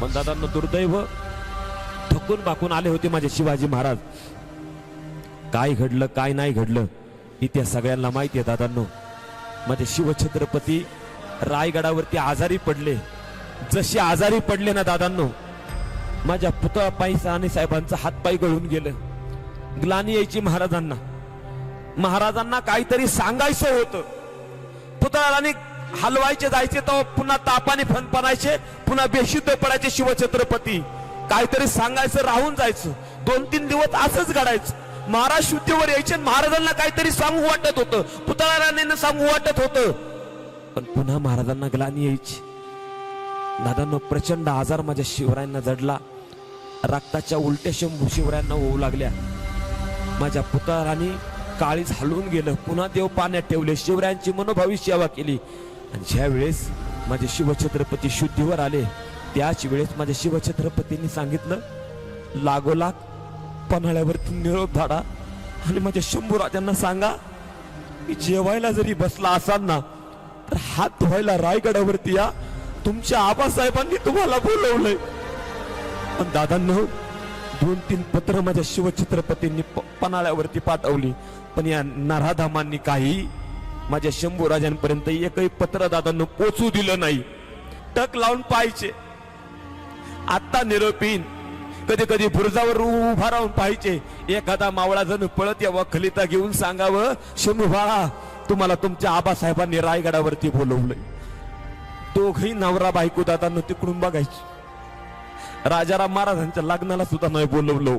पण दादांना दुर्दैव थकून बाकून आले होते माझे शिवाजी महाराज. काय घडलं काय नाही घडलं इतिहास सगळ्यांना माहिती आहे दादांनो. माझे शिवछत्रपती रायगडावरती आजारी पडले. जसे आजारी पडले ना दादांनो माझ्या पुतळा पायी साने साहेबांचा हातपाय गळून गेलं. ग्लानी यायची महाराजांना. महाराजांना काहीतरी सांगायचं होतं. पुतळ्याला हलवायचे जायचे तर पुन्हा तापाने फनपणायचे पुन्हा बेशुद्ध पडायचे शिवछत्रपती. काहीतरी सांगायचं राहून जायचं. दोन तीन दिवस असंच घडायचं. महाराज शुद्धीवर यायचे महाराजांना काहीतरी सांगू वाटत होतं. पुतळा पुतळ्याला सांगू वाटत होतं. पण पुन्हा महाराजांना ग्लानी यायची. दादांनो प्रचंड आजार माझ्या शिवरायांना जडला. रक्ताच्या उलट्या शंभू शिवरायांना होऊ लागल्या. माझ्या पुतळा राणी काळीज हलवून गेलं. पुन्हा देव पाण्यात ठेवले. शिवरायांची मनोभावी सेवा केली. आणि ज्या वेळेस माझे शिवछत्रपती शुद्धीवर आले त्याच वेळेस माझ्या शिवछत्रपतींनी सांगितलं लागोलाग पन्हाळ्यावरती निरोप धाडा आणि माझ्या शंभू राजांना सांगा की जेवायला जरी बसला असाल ना तर हात धुवायला रायगडावरती या. तुमच्या आबासाहेबांनी तुम्हाला बोलवलंय. पण दादांनो दोन तीन पत्र माझ्या शिवछत्रपतींनी प- पन्हाळ्यावरती पाठवली पण या नराधामांनी काही माझ्या शंभू राजांपर्यंत एकही पत्रदादांना पोचू दिलं नाही. टक लावून पाहायचे. आत्ता निरोपीन कधी कधी बुरजावर उभा राहून पाहायचे. एखादा मावळा जण पळत यावं खलिता घेऊन सांगावं शंभू बाळा तुम्हाला तुमच्या आबासाहेबांनी रायगडावरती बोलवलंय. दोघही नवरा बायको दादांना तिकडून बघायची. राजाराम महाराजांच्या लग्नाला सुद्धा नाही बोलवलो.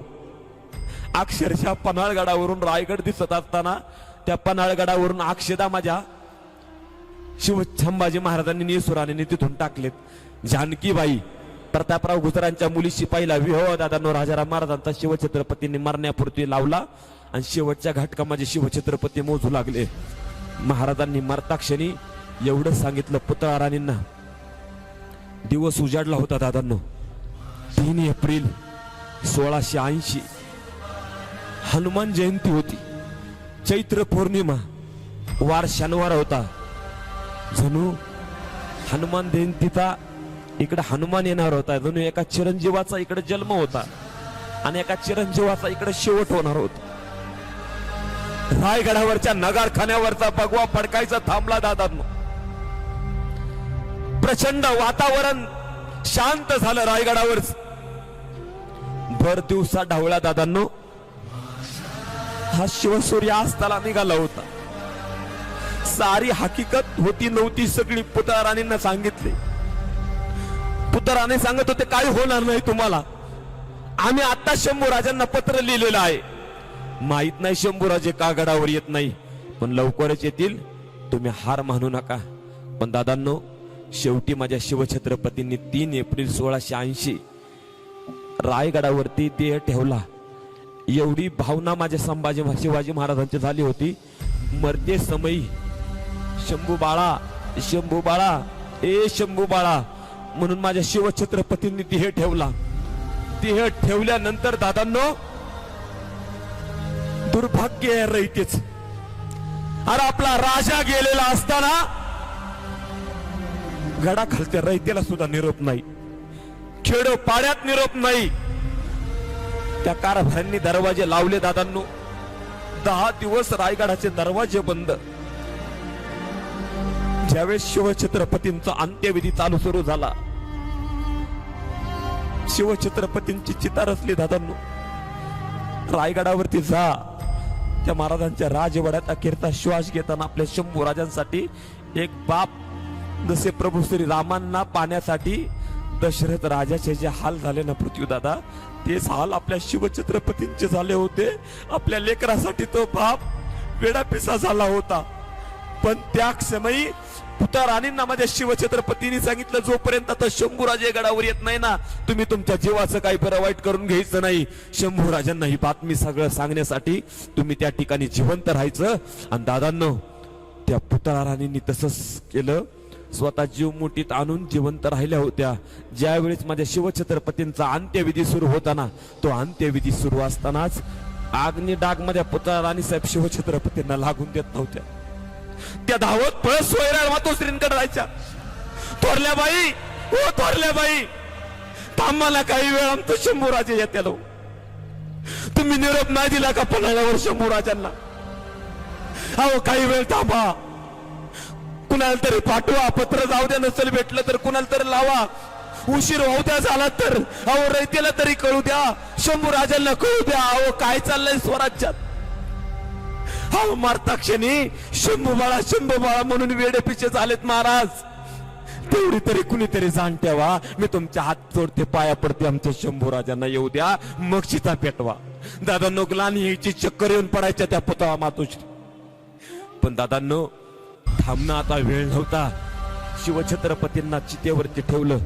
अक्षरशः पन्हाळगडावरून रायगड दिसत असताना त्या पन्हाळगडावरून अक्षदा माझ्या शिव संभाजी महाराजांनी निसुराने तिथून टाकलेत. जानकीबाई प्रतापराव गुजरांच्या मुली शिपाईला विवाह दादानो राजाराम महाराजांचा शिवछत्रपतींनी मरण्यापुरती लावला आणि शेवटच्या घाटका माझे शिवछत्रपती मोजू लागले. महाराजांनी मरताक्षणी एवढं सांगितलं पुतळा राणींना दिवस उजाडला होता दादांनो. तीन एप्रिल सोळाशे ऐंशी हनुमान जयंती होती. चैत्र पौर्णिमा वार शनिवार होता। जणू हनुमान जयंतीचा इकडे हनुमान येणार होता जणू एका चिरंजीवाचा इकडे जन्म होता आणि एका चिरंजीवाचा इकडे शेवट होणार होता. रायगडावरच्या नगारखान्यावरचा भगवा फडकायचा थांबला दादांनो. प्रचंड वातावरण शांत झालं रायगडावर. भर दिवसा ढावळा दादांनो. हा शिवसूर्य अस्ताला निघाला होता. सारी हकीकत होती नव्हती सगळी पुतळाराणींना सांगितली. पुतळाने सांगत होते काय होणार नाही तुम्हाला. आम्ही आता शंभूराजांना पत्र लिहिलेलं आहे. माहीत नाही शंभूराजे का गडावर येत नाही. पण लवकरच येतील. तुम्ही हार मानू नका. पण दादांनो शेवटी माझ्या शिवछत्रपतींनी तीन एप्रिल सोळाशे ऐंशी रायगडावरती देह ठेवला. एवढी भावना माझ्या संभाजी शिवाजी महाराजांची झाली होती. मरते समयी शंभू बाळा शंभू बाळा ए शंभू बाळा म्हणून माझ्या शिवछत्रपतींनी देह ठेवला. देह ठेवल्यानंतर दादांनो दुर्भाग्य रहितेच अरे आपला राजा गेलेला असताना गडा खालच्या रहितेला सुद्धा निरोप नाही. खेडो पाड्यात निरोप नाही. त्या कारभाऱ्यांनी दरवाजे लावले दादांनो. दहा दिवस रायगडाचे दरवाजे बंद. ज्यावेळेस शिवछत्रपतींचा अंत्यविधी चालू सुरू झाला. शिवछत्रपतींची चिता रचली दादांनो. रायगडावरती जा. त्या महाराजांच्या राजवाड्यात अखेरचा श्वास घेताना आपल्या शंभू राजांसाठी एक बाप जसे प्रभू श्री रामांना पाण्यासाठी दशरथ राजाचे जे हाल झाले ना पृथ्वीदादा तेच हाल आपल्या शिवछत्रपतींचे झाले होते. आपल्या लेकरासाठी तो बाप वेडापिसा झाला होता. पण त्या समयी पुता राणींना माझ्या शिवछत्रपतींनी सांगितलं जोपर्यंत आता शंभूराजे गडावर येत नाही ना तुम्ही तुमच्या जीवाचं काही बरं वाईट करून घ्यायचं नाही. शंभूराजांना ही बातमी सगळं सांगण्यासाठी तुम्ही त्या ठिकाणी जिवंत राहायचं. आणि दादांनो त्या पुतळा राणींनी तसंच केलं. स्वतः जीव मुठीत आणून जिवंत राहिल्या होत्या. ज्यावेळेस माझ्या शिवछत्रपतींचा अंत्यविधी सुरू होताना तो अंत्यविधी सुरू असतानाच आग्नी डागमध्ये पुतळा राणी साहेब शिवछत्रपतींना लागून देत नव्हत्या. त्या धावत पळत सोयऱ्या मातोश्रींकडे राहायच्या थोरल्या बाई ओ थोरल्या बाई थांबाला काही वेळ आमचं शंभूराजे येते लो तुम्ही निरोप नाही दिला का पन्हाळ्यावर शंभूराजांना? अहो काही वेळ थांबा. कुणाला तरी पाठवा पत्र जाऊ द्या नसेल भेटलं तर कुणाला तरी लावा. उशीर होऊ द्या झाला तर अहो रयतेला तरी कळू द्या. शंभू राजांना कळू द्या अहो काय चाललंय स्वराज्यात? हो मारता क्षणी शंभू बाळा शंभू बाळा म्हणून वेडे पिछे झालेत महाराज. तेवढी तरी कुणीतरी जाण ठेवा. मी तुमच्या हात जोडते पाया पडते आमच्या शंभू राजांना येऊ द्या. मग सीता पेटवा. दादा नोगलान यायची चक्कर येऊन पडायच्या त्या पुतळा मातोश्री. पण दादांनो थांबणं आता वेळ नव्हता. शिवछत्रपतींना चितेवरती ठेवलं.